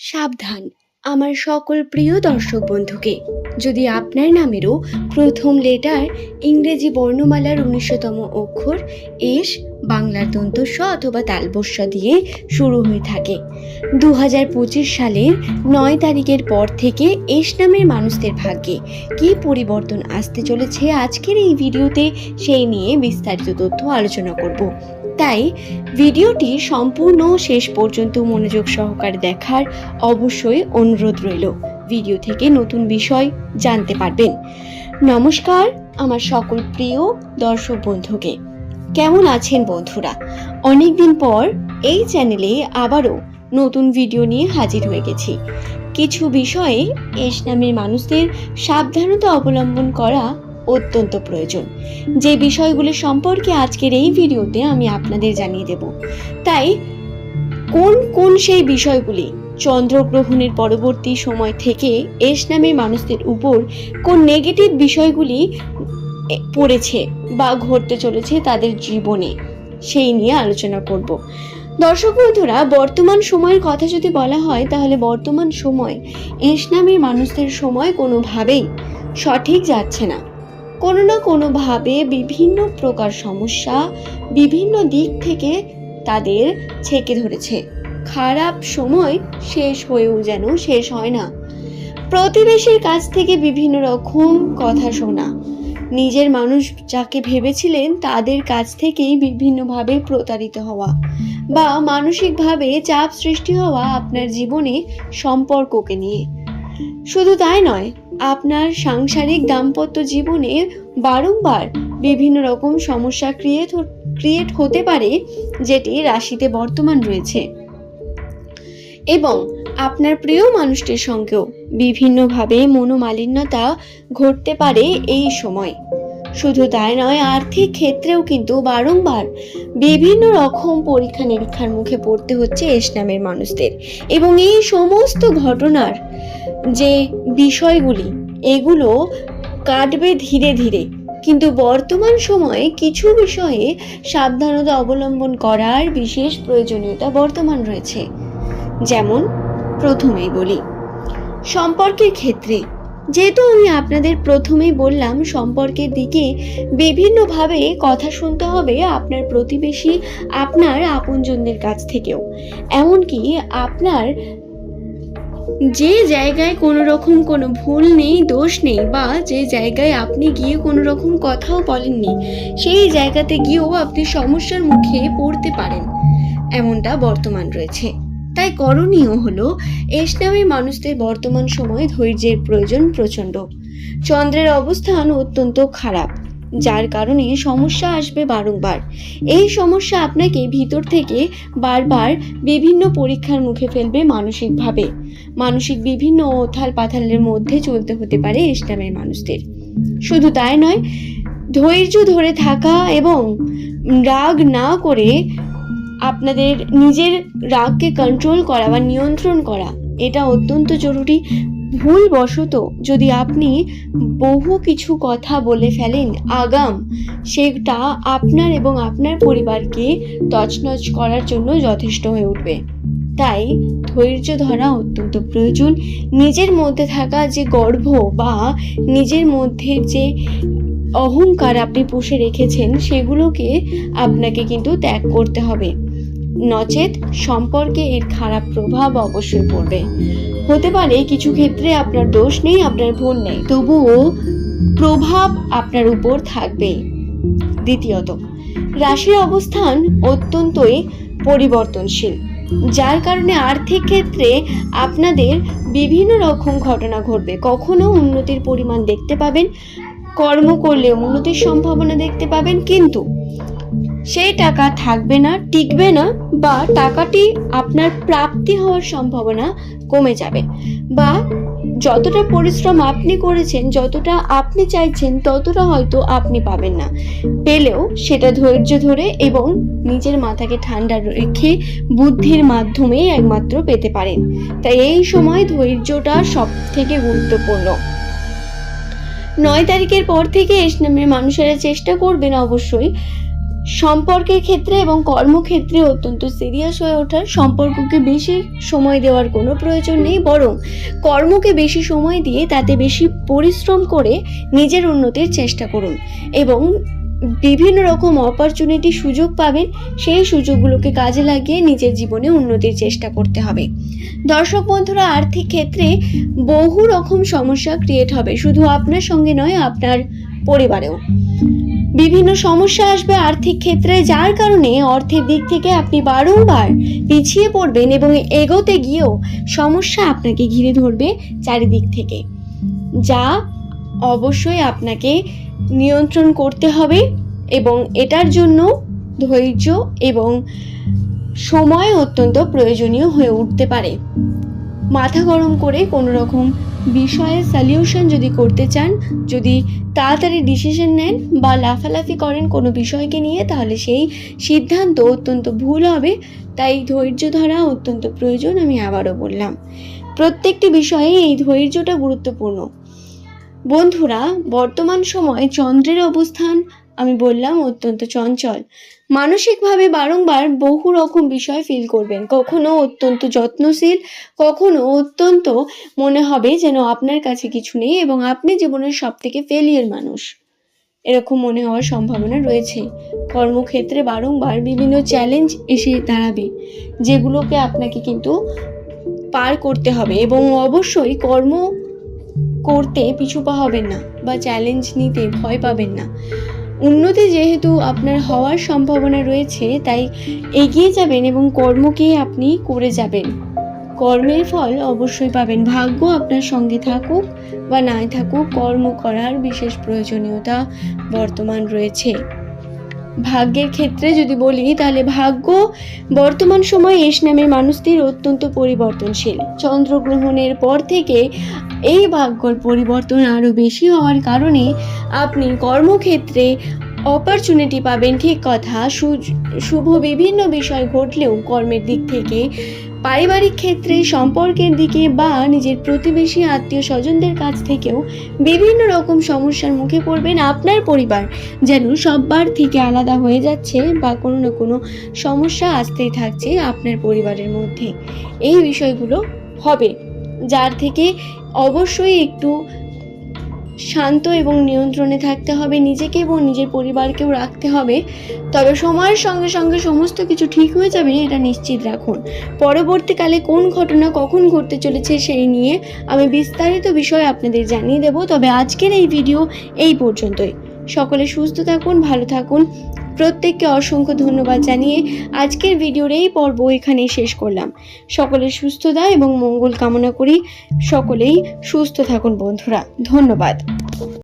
সাবধান, আমার সকল প্রিয় দর্শক বন্ধুকে। যদি আপনার নামেরও প্রথম লেটার ইংরেজি বর্ণমালার উনিশতম অক্ষর, এস, বাংলার দন্তস্ব অথবা তালবস্য দিয়ে শুরু হয়ে থাকে। দু হাজার পঁচিশ সালের নয় তারিখের পর থেকে এস নামের মানুষদের ভাগ্যে কী পরিবর্তন আসতে চলেছে আজকের এই ভিডিওতে সেই নিয়ে বিস্তারিত তথ্য আলোচনা করব। তাই ভিডিওটি সম্পূর্ণ শেষ পর্যন্ত মনোযোগ সহকারে দেখার অবশ্যই অনুরোধ রইল। ভিডিও থেকে নতুন বিষয় জানতে পারবেন। নমস্কার, আমার সকল প্রিয় দর্শক বন্ধুকে। কেমন আছেন বন্ধুরা? অনেকদিন পর এই চ্যানেলে আবারও নতুন ভিডিও নিয়ে হাজির হয়ে গেছি। কিছু বিষয়ে এস নামের মানুষদের সাবধানতা অবলম্বন করা অত্যন্ত প্রয়োজন। যে বিষয়গুলি সম্পর্কে আজকের এই ভিডিওতে আমি আপনাদের জানিয়ে দেব। তাই, কোন কোন সেই বিষয়গুলি চন্দ্রগ্রহণের পরবর্তী সময় থেকে এস নামের মানুষদের উপর কোন নেগেটিভ বিষয়গুলি পড়েছে বা ঘটতে চলেছে তাদের জীবনে, সেই নিয়ে আলোচনা করব। দর্শক বন্ধুরা, বর্তমান সময়ের কথা যদি বলা হয়, তাহলে বর্তমান সময় এস নামের মানুষদের সময় কোনোভাবেই সঠিক যাচ্ছে না। কোনো না কোনোভাবে বিভিন্ন প্রকার সমস্যা বিভিন্ন দিক থেকে তাদের ছেকে ধরেছে। খারাপ সময় শেষ হয়েও যেন শেষ হয় না। প্রতিবেশীর কাছ থেকে বিভিন্ন রকম কথা শোনা। নিজের মানুষ যাকে ভেবেছিলেন তাদের কাছ থেকেই বিভিন্নভাবে প্রতারিত হওয়া বা মানসিকভাবে চাপ সৃষ্টি হওয়া আপনার জীবনে সম্পর্ককে নিয়ে। শুধু তাই নয় আপনার সাংসারিক দাম্পত্য জীবনে বারংবার বিভিন্ন রকম সমস্যা ক্রিয়েট ক্রিয়েট হতে পারে, যেটি রাশিতে বর্তমান রয়েছে। এবং আপনার প্রিয় মানুষটির সঙ্গেও বিভিন্নভাবে মনোমালিন্যতা ঘটতে পারে এই সময়। শুধু তাই নয়, আর্থিক ক্ষেত্রেও কিন্তু বারংবার বিভিন্ন রকম পরীক্ষা নিরীক্ষার মুখে পড়তে হচ্ছে এস নামের মানুষদের। এবং এই সমস্ত ঘটনার যে বিষয়গুলি, এগুলো কাটবে ধীরে ধীরে। কিন্তু বর্তমান সময়ে কিছু বিষয়ে সাবধানতা অবলম্বন করার বিশেষ প্রয়োজনীয়তা বর্তমান রয়েছে। যেমন, প্রথমেই বলি, সম্পর্কের ক্ষেত্রে। যেহেতু আমি আপনাদের প্রথমেই বললাম, সম্পর্কের দিকে বিভিন্নভাবে কথা শুনতে হবে আপনার প্রতিবেশী, আপনার আপনজনদের কাছ থেকেও। এমনকি আপনার যে জায়গায় কোনো রকম কোনো ভুল নেই, দোষ নেই, বা যে জায়গায় আপনি গিয়ে কোনো রকম কথাও বলেননি, সেই জায়গাতে গিয়েও আপনি সমস্যার মুখে পড়তে পারেন। এমনটা বর্তমান রয়েছে। তাই করণীয় হলো এস নামের মানুষদের বর্তমান সময়ে ধৈর্যের প্রয়োজন প্রচণ্ড। চন্দ্রের অবস্থান অত্যন্ত খারাপ। যার কারণে সমস্যা আসবে বারংবার। এই সমস্যা আপনাকে ভিতর থেকে বারবার বিভিন্ন পরীক্ষার মুখে ফেলবে মানসিকভাবে। মানসিক বিভিন্ন ওথাল পাথালের মধ্যে চলতে হতে পারে ইসলামের মানুষদের। শুধু তাই নয় ধৈর্য ধরে থাকা এবং রাগ না করে আপনাদের নিজের রাগকে কন্ট্রোল করা বা নিয়ন্ত্রণ করা এটা অত্যন্ত জরুরি। ভুলবশত যদি আপনি বহু কিছু কথা বলে ফেলেন, আগাম, সেটা আপনার এবং আপনার পরিবারকে তছনছ করার জন্য যথেষ্ট হয়ে উঠবে। তাই ধৈর্য ধরা অত্যন্ত প্রয়োজন। নিজের মধ্যে থাকা যে গর্ব বা নিজের মধ্যে যে অহংকার আপনি পুষে রেখেছেন, সেগুলোকে আপনাকে কিন্তু ত্যাগ করতে হবে। নচেত সম্পর্কে এর খারাপ প্রভাব অবশ্যই পড়বে। হতে পারে কিছু ক্ষেত্রে আপনার দোষ নেই, আপনার ভুল নেই। তবুও প্রভাব আপনার উপর থাকবে। দ্বিতীয়ত, রাশির অবস্থান অত্যন্তই পরিবর্তনশীল, যার কারণে আর্থিক ক্ষেত্রে আপনাদের বিভিন্ন রকম ঘটনা ঘটবে। কখনো উন্নতির পরিমাণ দেখতে পাবেন, কর্ম করলে উন্নতির সম্ভাবনা দেখতে পাবেন, কিন্তু সেই টাকা থাকবে না, টিকবে না বা টাকাটি আপনার প্রাপ্তি হওয়ার সম্ভাবনা কমে যাবে। বা যতটা পরিশ্রম আপনি করেছেন, যতটা আপনি চাইছেন, ততটা হয়তো আপনি পাবেন না। পেলেও সেটা ধৈর্য ধরে এবং নিজের মাথাকে ঠান্ডা রেখে বুদ্ধির মাধ্যমেই একমাত্র পেতে পারেন। তাই এই সময় ধৈর্যটা সব থেকে গুরুত্বপূর্ণ। নয় তারিখের পর থেকে এস নামের মানুষেরা চেষ্টা করবেন অবশ্যই। সম্পর্কের ক্ষেত্রে এবং কর্মক্ষেত্রে অত্যন্ত সিরিয়াস হয়ে ওঠার সম্পর্ককে বেশি সময় দেওয়ার কোনো প্রয়োজন নেই, বরং কর্মকে বেশি সময় দিয়ে তাতে বেশি পরিশ্রম করে নিজের উন্নতির চেষ্টা করুন এবং বিভিন্ন রকম অপরচুনিটি সুযোগ পাবেন, সেই সুযোগগুলোকে কাজে লাগিয়ে নিজের জীবনে উন্নতির চেষ্টা করতে হবে। দর্শক বন্ধুরা, আর্থিক ক্ষেত্রে বহু রকম সমস্যা ক্রিয়েট হবে, শুধু আপনার সঙ্গে নয়, আপনার পরিবারেও। বিভিন্ন সমস্যা আসবে আর্থিক ক্ষেত্রে, যার কারণে অর্থের দিক থেকে আপনি বারংবার পিছিয়ে পড়বেন এবং এগোতে গিয়েও সমস্যা আপনাকে ঘিরে ধরবে চারিদিক থেকে। যা অবশ্যই আপনাকে নিয়ন্ত্রণ করতে হবে এবং এটার জন্য ধৈর্য এবং সময় অত্যন্ত প্রয়োজনীয় হয়ে উঠতে পারে। মাথা গরম করে কোনো রকম বিষয়ের সলিউশন যদি করতে চান, যদি তাড়াতাড়ি ডিসিশন নেন বা লাফালাফি করেন কোনো বিষয়কে নিয়ে, তাহলে সেই সিদ্ধান্ত অত্যন্ত ভুল হবে। তাই ধৈর্য ধরা অত্যন্ত প্রয়োজন আমি আবারও বললাম। প্রত্যেকটি বিষয়ে এই ধৈর্যটা গুরুত্বপূর্ণ। বন্ধুরা, বর্তমান সময়ে চন্দ্রের অবস্থান আমি বললাম, অত্যন্ত চঞ্চল। মানসিকভাবে বারংবার বহু রকম বিষয় ফিল করবেন। কখনো অত্যন্ত যত্নশীল, কখনো অত্যন্ত মনে হবে যেন আপনার কাছে কিছু নেই এবং আপনি জীবনের সব থেকে ফেলিয়ার মানুষ। এরকম মনে হওয়ার সম্ভাবনা রয়েছে। কর্মক্ষেত্রে বারংবার বিভিন্ন চ্যালেঞ্জ এসে দাঁড়াবে, যেগুলোকে আপনাকে কিন্তু পার করতে হবে এবং অবশ্যই কর্ম করতে পিছু পা হবেন না বা চ্যালেঞ্জ নিতে ভয় পাবেন না। উন্নতি যেহেতু আপনার হওয়ার সম্ভাবনা রয়েছে, তাই এগিয়ে যাবেন এবং কর্মকে আপনি করে যাবেন। কর্মের ফল অবশ্যই পাবেন। ভাগ্য আপনার সঙ্গে থাকুক বা নাই থাকুক, কর্ম করার বিশেষ প্রয়োজনীয়তা বর্তমান রয়েছে। ভাগ্যের ক্ষেত্রে যদি বলি, তাহলে ভাগ্য বর্তমান সময়ে এস নামের মানুষটির অত্যন্ত পরিবর্তনশীল। চন্দ্রগ্রহণের পর থেকে এই ভাগ্যর পরিবর্তন আরও বেশি হওয়ার কারণে আপনি কর্মক্ষেত্রে অপরচুনিটি পাবেন। ঠিক কথা শুভ বিভিন্ন বিষয় ঘটলেও কর্মের দিক থেকে পারিবারিক ক্ষেত্রে, সম্পর্কের দিকে বা নিজের প্রতিবেশী, আত্মীয় স্বজনদের কাছ থেকেও বিভিন্ন রকম সমস্যার মুখে পড়বেন আপনার পরিবার। যেন সববার থেকে আলাদা হয়ে যাচ্ছে বা কোনো না কোনো সমস্যা আসতেই থাকছে আপনার পরিবারের মধ্যে। এই বিষয়গুলো হবে, যার থেকে অবশ্যই একটু শান্ত এবং নিয়ন্ত্রণে থাকতে হবে নিজেকে এবং নিজের পরিবারকেও রাখতে হবে। তবে সময়ের সঙ্গে সঙ্গে সমস্ত কিছু ঠিক হয়ে যাবে এটা নিশ্চিত রাখুন। পরবর্তীকালে কোন ঘটনা কখন ঘটতে চলেছে সেই নিয়ে আমি বিস্তারিত বিষয় আপনাদের জানিয়ে দেব। তবে আজকের এই ভিডিও এই পর্যন্তই। সকলে সুস্থ থাকুন, ভালো থাকুন। প্রত্যেককে অসংখ্য ধন্যবাদ জানিয়ে আজকের ভিডিওর এই পর্ব এখানেই শেষ করলাম। সকলের সুস্থতা এবং মঙ্গল কামনা করি। সকলেই সুস্থ থাকুন বন্ধুরা। ধন্যবাদ।